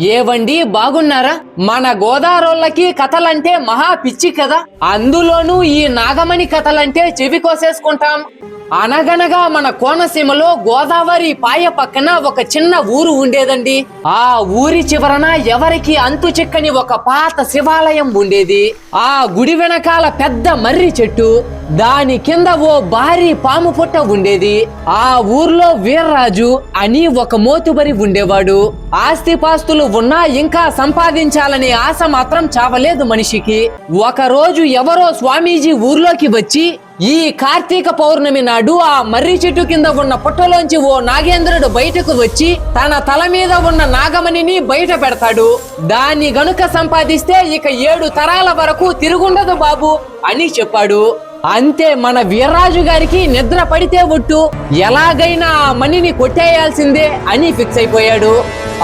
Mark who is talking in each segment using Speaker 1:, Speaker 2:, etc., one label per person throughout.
Speaker 1: ఏవండి బాగున్నారా? మన గోదారోళ్ళకి కథలంటే మహా పిచ్చి కదా? అందులోనూ ఈ నాగమణి కథలంటే చెవి కోసేసుకుంటాం. అనగనగా మన కోనసీమలో గోదావరి పాయ పక్కన ఒక చిన్న ఊరు ఉండేదండి. ఆ ఊరి చివరన ఎవరికి అంతు చిక్కని ఒక పాత శివాలయం ఉండేది. ఆ గుడి వెనకాల పెద్ద మర్రి చెట్టు దాని కింద ఓ భారీ పాము పుట్ట ఉండేది. ఆ ఊర్లో వీర్రాజు అని ఒక మోతుబరి ఉండేవాడు. ఆస్తిపాస్తులు ఉన్నా ఇంకా సంపాదించాలనే ఆశ మాత్రం చావలేదు మనిషికి. ఒక రోజు ఎవరో స్వామీజీ ఊర్లోకి వచ్చి ఈ కార్తీక పౌర్ణమి నాడు ఆ మర్రి చెట్టు కింద ఉన్న పుట్టలోంచి ఓ నాగేంద్రుడు బయటకు వచ్చి తన తల మీద ఉన్న నాగమణిని బయట పెడతాడు. దాన్ని గనుక సంపాదిస్తే ఇక ఏడు తరాల వరకు తిరుగుండదు బాబు అని చెప్పాడు. అంతే మన వీర్రాజు గారికి నిద్ర పడితే ఒట్టు ఎలాగైనా ఆ మణిని కొట్టేయాల్సిందే అని ఫిక్స్ అయిపోయాడు.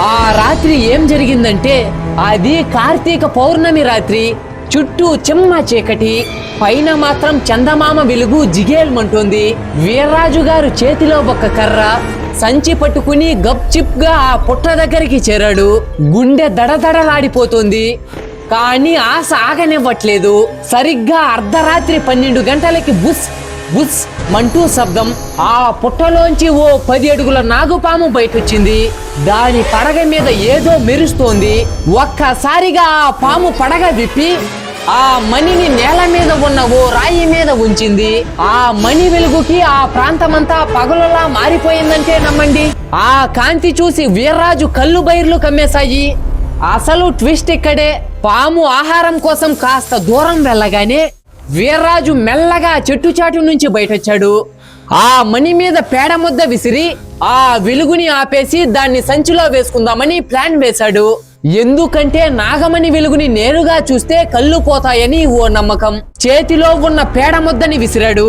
Speaker 1: ఆ రాత్రి ఏం జరిగిందంటే అది కార్తీక పౌర్ణమి రాత్రి. చుట్టూ చిమ్మ చీకటి పైన మాత్రం చందమామ వెలుగు జిగేల్మంటుంది. వీర్రాజు గారు చేతిలో ఒక కర్ర సంచి పట్టుకుని గప్గా ఆ పుట్ట దగ్గరికి చేరాడు. గుండె దడదడలాడిపోతుంది. కానీ ఆశ ఆగనివ్వట్లేదు. సరిగ్గా అర్ధరాత్రి పన్నెండు గంటలకి బుస్ బుస్ మంటూ శబ్దం. ఆ పుట్టలోంచి ఓ పది అడుగుల నాగుపాము బయటొచ్చింది. దాని పడగ మీద ఏదో మెరుస్తోంది. ఒక్కసారిగా ఆ పాము పడగ విప్పి ఆ మణిని నేల మీద ఉన్న ఓ రాయి మీద ఉంచింది. ఆ మణి వెలుగుకి ఆ ప్రాంతమంతా పగలలా మారిపోయిందంటే నమ్మండి. ఆ కాంతి చూసి వీర్రాజు కళ్ళు బైర్లు కమ్మేశాయి. అసలు ట్విస్ట్ ఇక్కడే. పాము ఆహారం కోసం కాస్త దూరం వెళ్ళగానే వీర్రాజు మెల్లగా చెట్టు చాటు నుంచి బయటొచ్చాడు. ఆ మణి మీద పేడ ముద్ద విసిరి ఆ వెలుగుని ఆపేసి దాన్ని సంచిలో వేసుకుందామని ప్లాన్ వేశాడు. ఎందుకంటే నాగమణి వెలుగుని నేరుగా చూస్తే కళ్ళు పోతాయని ఓ నమ్మకం. చేతిలో ఉన్న పేడ ముద్దని విసిరాడు.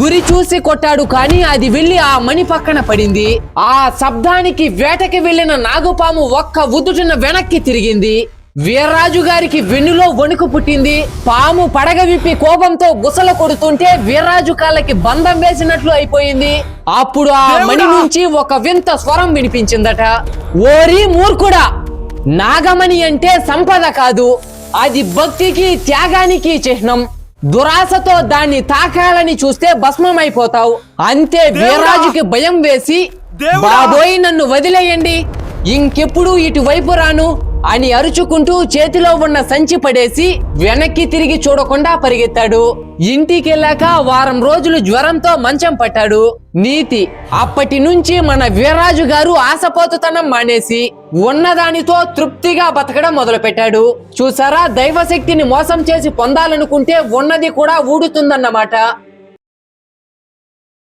Speaker 1: గురి చూసి కొట్టాడు కానీ అది వెళ్ళి ఆ మణి పక్కన పడింది. ఆ శబ్దానికి వేటకి వెళ్ళిన నాగుపాము ఒక్క ఉదుటిన వెనక్కి తిరిగింది. వీర్రాజు గారికి వెన్నులో వణుకు పుట్టింది. పాము పడగ విప్పి కోపంతో గుసల కొడుతుంటే వీర్రాజు కాళ్ళకి బంధం వేసినట్లు అయిపోయింది. అప్పుడు ఆ మణి నుంచి ఒక వింత స్వరం వినిపించిందట. ఓరి మూర్ఖుడా! నాగమణి అంటే సంపద కాదు. అది భక్తికి త్యాగానికి చిహ్నం. దురాశతో దాన్ని తాకాలని చూస్తే భస్మమైపోతావు. అంతే వీర్రాజుకి భయం వేసి! బాబోయ్ నన్ను వదిలేయండి. ఇంకెప్పుడు ఇటువైపు రాను. అని అరుచుకుంటూ చేతిలో ఉన్న సంచి పడేసి వెనక్కి తిరిగి చూడకుండా పరిగెత్తాడు. ఇంటికెళ్ళాక వారం రోజులు జ్వరంతో మంచం పట్టాడు. నీతి అప్పటి నుంచి మన వీరరాజు గారు ఆశపోతుతనం మానేసి ఉన్నదానితో తృప్తిగా బతకడం మొదలుపెట్టాడు. చూసారా? దైవశక్తిని మోసం చేసి పొందాలనుకుంటే ఉన్నది కూడా ఊడుతుందన్నమాట.